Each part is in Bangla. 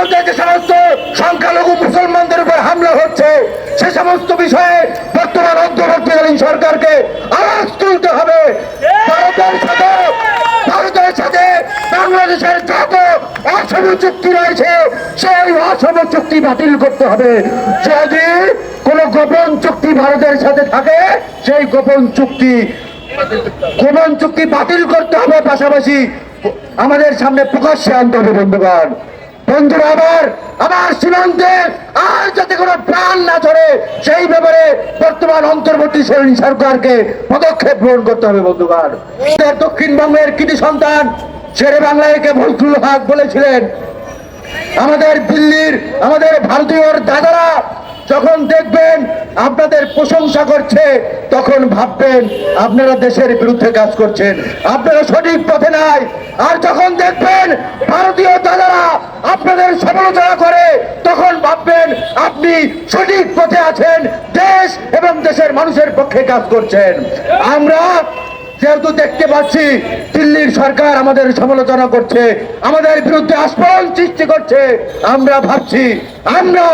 ভারতে যে সমস্ত সংখ্যালঘু মুসলমানদের উপর হামলা হচ্ছে, সে সমস্ত বিষয়ে বর্তমান অন্তর্বর্তীকালীন সরকারকে আওয়াজ তুলতে হবে। ভারতের সাথে ভারতের সাথে বাংলাদেশের যত অসম চুক্তি রয়েছে, সেই অসম চুক্তি বাতিল করতে হবে। যদি কোনো গোপন চুক্তি ভারতের সাথে থাকে, সেই গোপন চুক্তি গোপন চুক্তি বাতিল করতে হবে। পাশাপাশি আমাদের সামনে প্রকাশ্যে আনতে হবে, বন্ধুগণ। বন্ধুরা, আবার আবার সীমান্তে, আর যাতে কোনো প্রাণ না ধরে সেই ব্যাপারে বর্তমান অন্তর্বর্তী শ্রেণি সরকারকে পদক্ষেপ গ্রহণ করতে হবে, বন্ধুগণ। দক্ষিণবঙ্গের কৃতি সন্তান শেরে বাংলাকে ভলকুল হক বলেছিলেন। আমাদের দিল্লির, আমাদের ভারতীয় দাদারা যখন দেখবেন আপনাদের প্রশংসা করছে, তখন ভাববেন আপনারা দেশের বিরুদ্ধে কাজ করছেন। আপনারা সঠিক পথে নাই। আর যখন দেখবেন ভারতীয় দাদারা আপনাদের সমালোচনা করে, তখন ভাববেন আপনি সঠিক পথে আছেন, দেশ এবং দেশের মানুষের পক্ষে কাজ করছেন। আমরা যেহেতু দেখতে পাচ্ছি দিল্লির সরকার আমাদের সমালোচনা করছে, আমাদের বিরুদ্ধে আস্ফলন সৃষ্টি করছে, আমরা ভাবছি, আমরা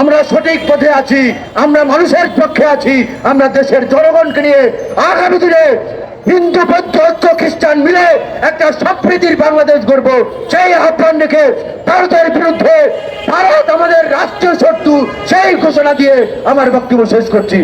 আমরা সঠিক পথে আছি, আমরা মানুষের পক্ষে আছি, আমরা দেশের জনগণকে নিয়ে আগামী দিনে হিন্দু, বৌদ্ধ, ঐক্য, খ্রিস্টান মিলে একটা সম্প্রীতির বাংলাদেশ গড়ব। সেই আহ্বান রেখে ভারতের বিরুদ্ধে ভারত আমাদের রাষ্ট্রীয় শত্রু, সেই ঘোষণা দিয়ে আমার বক্তব্য শেষ করছি।